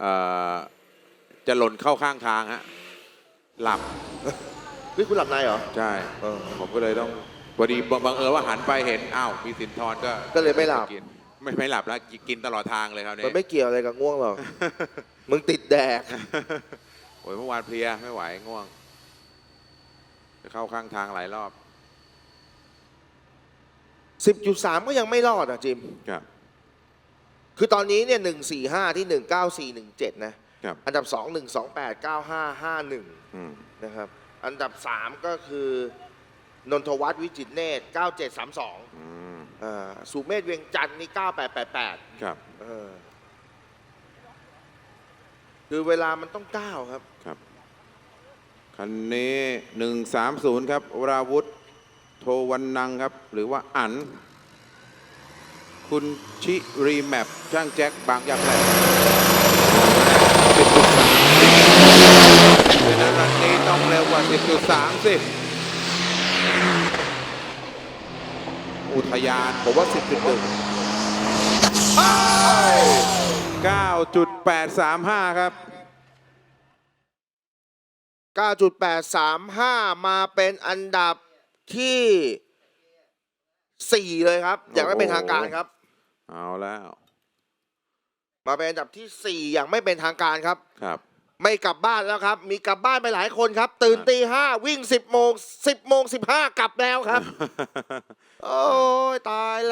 เอ่อจะหล่นเข้าข้างทางฮะหลับเฮ้ยคุณหลับในเหรอ ใช่เออ ผมก็เลยต้องพอดีบังเอิญว่าหันไปเห็นอ้าวมีสินทรก็ก็เลยไม่หลับ กินไม่ไม่หลับแล้วกินตลอดทางเลยคราวนี้มันไม่เกี่ยวอะไรกับง่วงหรอก มึงติดแดก โอ้ยเมื่อวานเพลียไม่ไหวง่วง จะเข้าข้างทางหลายรอบ10.3 ก็ยังไม่รอดอะจิม ครับ คือตอนนี้เนี่ย145ที่19417นะครับ อันดับ2 128 9551อืมนะครับอันดับ3ก็คือนนทวัฒน์วิจิตรเนตร9732อืมอ่าสุเมธเวียงจันทร์นี่9888ครับเออคือเวลามันต้องก้าวครับครับคันนี้หนึ่งสามศูนย์ครับวราวุธโทวันนังครับ หรือว่าอัน คุณชิรีแมปช่างแจ็คบางยาแพรสิบจุดสามดังนั้นรันนี้ต้องเร็วกว่าสิบจุดสามสิอุทยานผมว่า 10.1 9.835 ครับ 9.835 มาเป็นอันดับที่ 4 เลยครับ อย่างไม่เป็นทางการครับ เอาแล้ว มาเป็นอันดับที่ 4 อย่างไม่เป็นทางการครับ ครับ ไม่กลับบ้านแล้วครับ มีกลับบ้านไปหลายคนครับ ตื่นตีห้าวิ่ง 10โมง10โมง15 กลับแล้วครับ โอ้ยตายละ